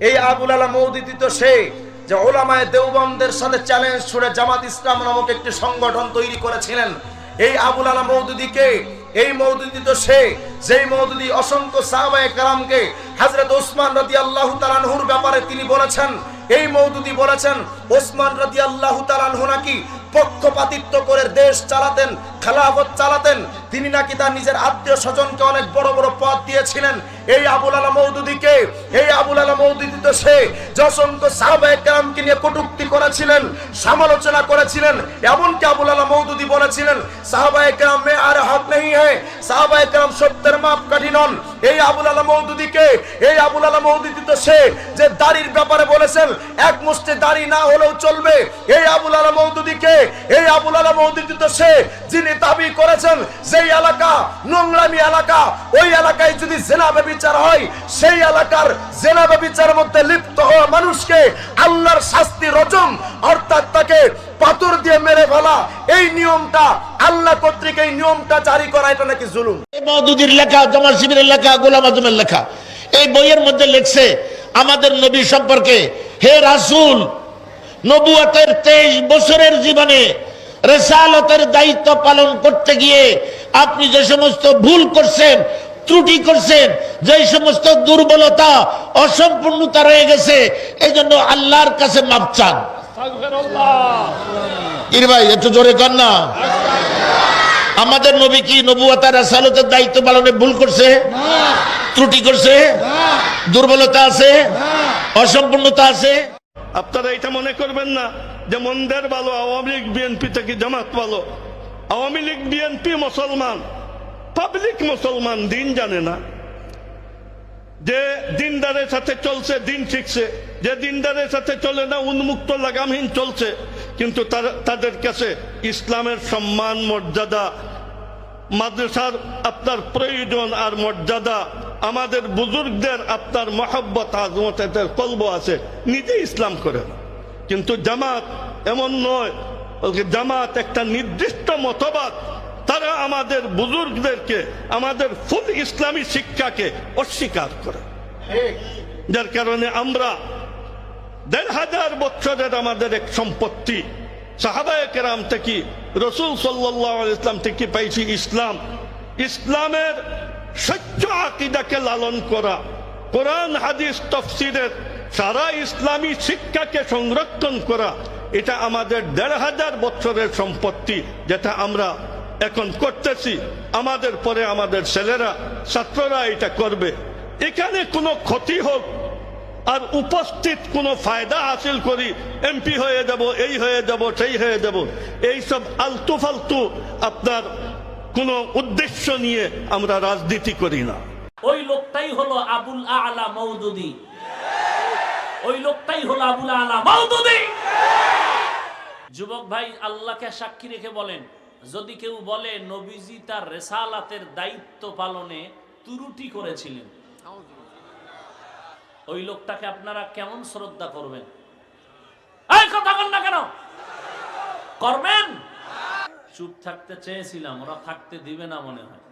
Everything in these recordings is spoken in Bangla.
এই আবুল আলা মৌদিদি তো সে যে ওলামায় দেওবন্দের সাথে চ্যালেঞ্জ ছুড়ে জামাত ইসলাম নামক একটি সংগঠন তৈরি করেছিলেন। এই আবুল আলা মৌদুদিকে এই মৌদুদি তো সে যেই মৌদুদি অসংখ্য সাহাবায়ে কালামকে হাজরত ওসমান রাদিয়াল্লাহু তাআলার ব্যাপারে তিনি বলেছেন এই মৌদুদি বলেছেন, ওসমান রাদিয়াল্লাহু তাআলাহু নাকি পক্ষপাতিত্ব করে দেশ চালাতেন, খেলাফত চালাতেন। তিনি নাকি তার নিজের আত্মীয় স্বজনকে অনেক বড় বড় পদ দিয়েছিলেন। এই আবুল আলা মৌদুদিকে এই আবুল আলা মৌদুদি তো সে যে অসংখ্য সাহাবায়ে কেরামকে নিয়ে কটুক্তি করেছিলেন, সমালোচনা করেছিলেন। এমনকি আবুল আলা মৌদুদি বলেছিলেন সাহাবায়ে সাহাবায়ে নন। এই আবুল আলা মৌদুদিকে, এই সে যে দাড়ির ব্যাপারে বলেছেন, এক মুষ্টি দাড়ি না হলেও চলবে। এই আবুল আলা মৌদুদিকে আবুল আলা মৌদুদি সে, যিনি দাবি করেছেন যেই এলাকা, নোংরামি এলাকা, ওই এলাকায় যদি জেনা ব্যবিচার হয়, সেই এলাকার জেনা ব্যবিচারের মধ্যে লিপ্ত হওয়া মানুষকে আল্লাহর শাস্তি রজম, অর্থাৎ তাকে পাথর দিয়ে মেরে ফেলা, এই নিয়মটা আল্লাহ কর্তৃক এই নিয়মটা জারি করা, এটা নাকি জুলুম? লেখা জামাল শিবিরের লেখা, গোলাম আজমের লেখা, এই বইয়ের মধ্যে লিখছে, আমাদের নবী সম্পর্কে, হে রাসূল, নবুয়তের তেইশ বছরের জীবনে রেসালতের দায়িত্ব পালন করতে গিয়ে আপনি যে সমস্ত ভুল করছেন, ত্রুটি করছেন, যে সমস্ত দুর্বলতা, অসম্পূর্ণতা রয়ে গেছে এই জন্য আল্লাহর কাছে মাপ চান। আমাদের নবী কি নবুয়াতার রাসালতের দায়িত্ব পালনে ভুল করছে? ত্রুটি করছে? দুর্বলতা আছে? অসম্পূর্ণতা আছে? আপনারা এটা মনে করবেন না। যে মন্দের ভালো, আওয়ামী লীগ, বিএনপি থেকে জামাত ভালো। আওয়ামী লীগ, বিএনপি মুসলমান। পাবলিক মুসলমান, দিন জানে না। যে দিনদারের সাথে চলছে, দিন শিখছে যে দিনদারের সাথে চলে না, উন্মুক্ত, লাগামহীন চলছে। কিন্তু তাদের কাছে ইসলামের সম্মান, মর্যাদা, মাদ্রাসার আপনার প্রয়োজন আর মর্যাদা, আমাদের বুজুর্গদের আপনার মহব্বত, আজমতের কলব আছে। নিজে ইসলাম করে না কিন্তু জামাত এমন নয় জামাত একটা নির্দিষ্ট মতবাদ। তারা আমাদের বুজুর্গদেরকে, আমাদের ফুল ইসলামী শিক্ষাকে অস্বীকার করে। যার কারণে আমরা দেড় হাজার বছরের আমাদের এক সম্পত্তি সাহাবায় কেরাম থেকে, রসুল সাল্লাহ ইসলাম থেকে পাইছি ইসলাম। ইসলামের সত্য আকিদাকে লালন করা, কোরআন, হাদিস, তফসিরের সারা ইসলামী শিক্ষাকে সংরক্ষণ করা, এটা আমাদের দেড় হাজার বছরের সম্পত্তি যেটা আমরা এখন করতেছি। আমাদের পরে আমাদের ছেলেরা, ছাত্ররা এটা করবে। এখানে কোনো ক্ষতি হোক, আর উপস্থিত কোনো ফায়দা হাসিল করি, এমপি হয়ে যাব, এই হয়ে যাব, সেই হয়ে যাব, এইসব আলতু ফালতু আপনার কোনো উদ্দেশ্য নিয়ে আমরা রাজনীতি করি না। ওই লোকটাই হলো আবুল আলা মৌদুদি ওই লোকটাই হলো আবুল আলা। মৌদুদি যুবক ভাই, আল্লাহকে সাক্ষী রেখে বলেন, যদি কেউ বলে নবীজি তার রেসালাতের দায়িত্ব পালনে ত্রুটি করেছিলেন, ওই লোকটাকে আপনারা কেমন শ্রদ্ধা করবেন? কথা না কেন? করবেন? চুপ থাকতে চেয়েছিলাম, ওরা থাকতে দিবে না মনে হয়।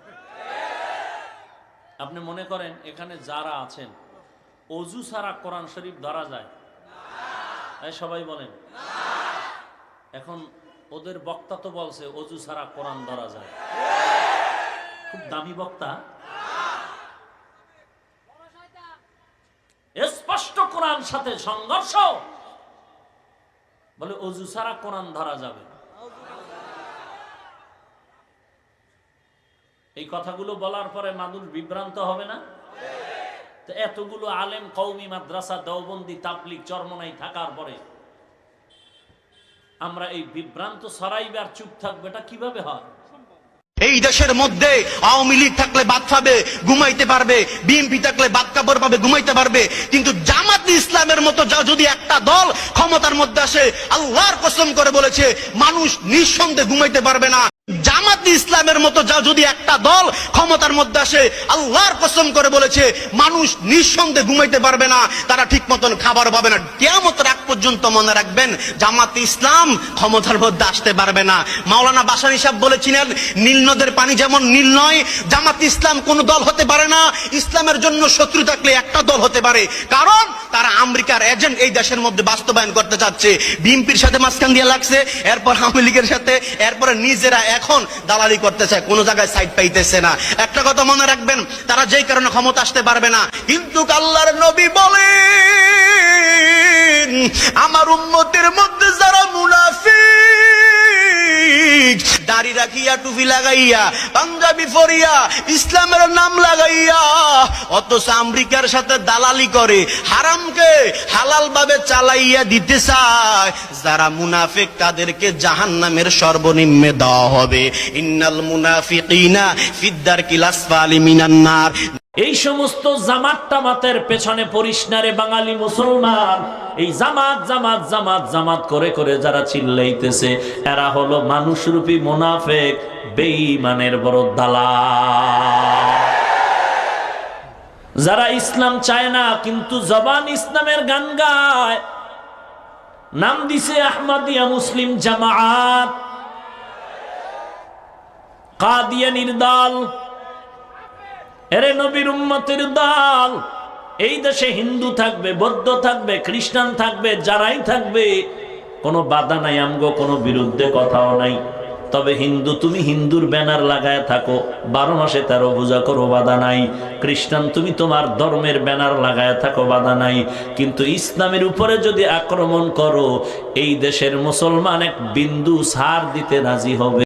আপনি মনে করেন এখানে যারা আছেন অজু ছাড়া কোরআন শরীফ ধরা যায়? সবাই বলেন। এখন ওদের বক্তা তো বলছে, অজু ছাড়া কোরআন ধরা যায়। খুব দামি বক্তা। স্পষ্ট কোরআন সাথে সংঘর্ষ। বলে, অজু ছাড়া কোরআন ধরা যাবে। এই কথাগুলো বলার পরে মানুষ বিভ্রান্ত হবে না? এতগুলো আলেম কৌমি মাদ্রাসা, দেওবন্দি তাবলিক চরমনাই থাকার পরে আমরা এই বিভ্রান্ত সরাইবার চুপ থাকবে, এটা কীভাবে হয়? এই দেশের মধ্যে আওয়ামী লীগ থাকলে বাদ পাবে, ঘুমাইতে পারবে, বিএনপি থাকলে বাদ কাপড় পাবে, ঘুমাইতে পারবে, কিন্তু জামাত ইসলামের মতো যা যদি একটা দল ক্ষমতার মধ্যে আসে, আল্লাহর কসম করে বলেছে, মানুষ নিঃসন্দেহে ঘুমাইতে পারবে না। জামাত ইসলামের মতো যা যদি একটা দল ক্ষমতার মধ্যে আসে, আল্লাহর কসম করে বলেছে, মানুষ নিঃসন্দেহে ঘুমাইতে পারবে না, তারা ঠিক মতন খাবার পাবে না। কেমত রাগ পর্যন্ত মনে রাখবেন, জামাত ইসলাম ক্ষমতার মধ্যে আসতে পারবে না। মাওলানা বাসানি সাহেব বলেছিলেন, নীল নদের পানি যেমন নীল নয়, জামাত ইসলাম কোন দল হতে পারে না। ইসলামের জন্য শত্রু থাকলে একটা দল হতে পারে। কারণ তারা আমেরিকার এজেন্ট এই দেশের মধ্যে বাস্তবায়ন করতে চাচ্ছে। বিএনপির সাথে মাঝখান দিয়ে লাগছে, এরপর আওয়ামী লীগের সাথে, এরপরে নিজেরা এখন দালালি করতেছে চায় কোনো জায়গায় সাইড পাইতেছে না। একটা কথা মনে রাখবেন, তারা যেই কারণে ক্ষমতা আসতে পারবে না, কিন্তু কাল্লার নবী বলে আমার উন্মতের মধ্যে যারা মুনাফিক দাড়ি রাখিয়া, টুপি লাগাইয়া, পাঞ্জাবি ফরিয়া ইসলামের নাম লাগাইয়া, অথচ আমেরিকার সাথে দালালি করে, হারামকে হালাল ভাবে চালাইয়া দিতে চায়। যারা মুনাফিক, তাদেরকে জাহান্নামের সর্বনিম্নে দেওয়া হবে। ইন্নাল মুনাফিকিনা ফিদ্দার কিলাসফালি মিনান্নার। এই সমস্ত জামাত টামাতের পেছনে পড়িস বাঙালি মুসলমান। এই জামাত জামাত জামাত জামাত করে করে যারা চিল্লাইতেছে, এরা হলো মানুষরূপী মোনাফেক, বেঈমানের বড় দালা যারা ইসলাম চায় না, কিন্তু জবান ইসলামের গান গায়। নাম দিছে আহমদিয়া মুসলিম জামাত। কাদিয়ানির দল এরে নবীর উম্মতের দল, এই দেশে হিন্দু থাকবে, বৌদ্ধ থাকবে, খ্রিস্টান থাকবে, যারাই থাকবে, কোনো বাধা নাই আমগো, কোনো বিরুদ্ধে কথাও নাই। তবে হিন্দু, তুমি হিন্দুর ব্যানার লাগায় থাকো, বারো মাসে তেরো পূজা করো, বাধা নাই। খ্রিস্টান, তুমি তোমার ধর্মের ব্যানার লাগায় থাকো, বাধা নাই। কিন্তু ইসলামের উপরে যদি আক্রমণ করো, এই দেশের মুসলমান এক বিন্দু সার দিতে রাজি হবে।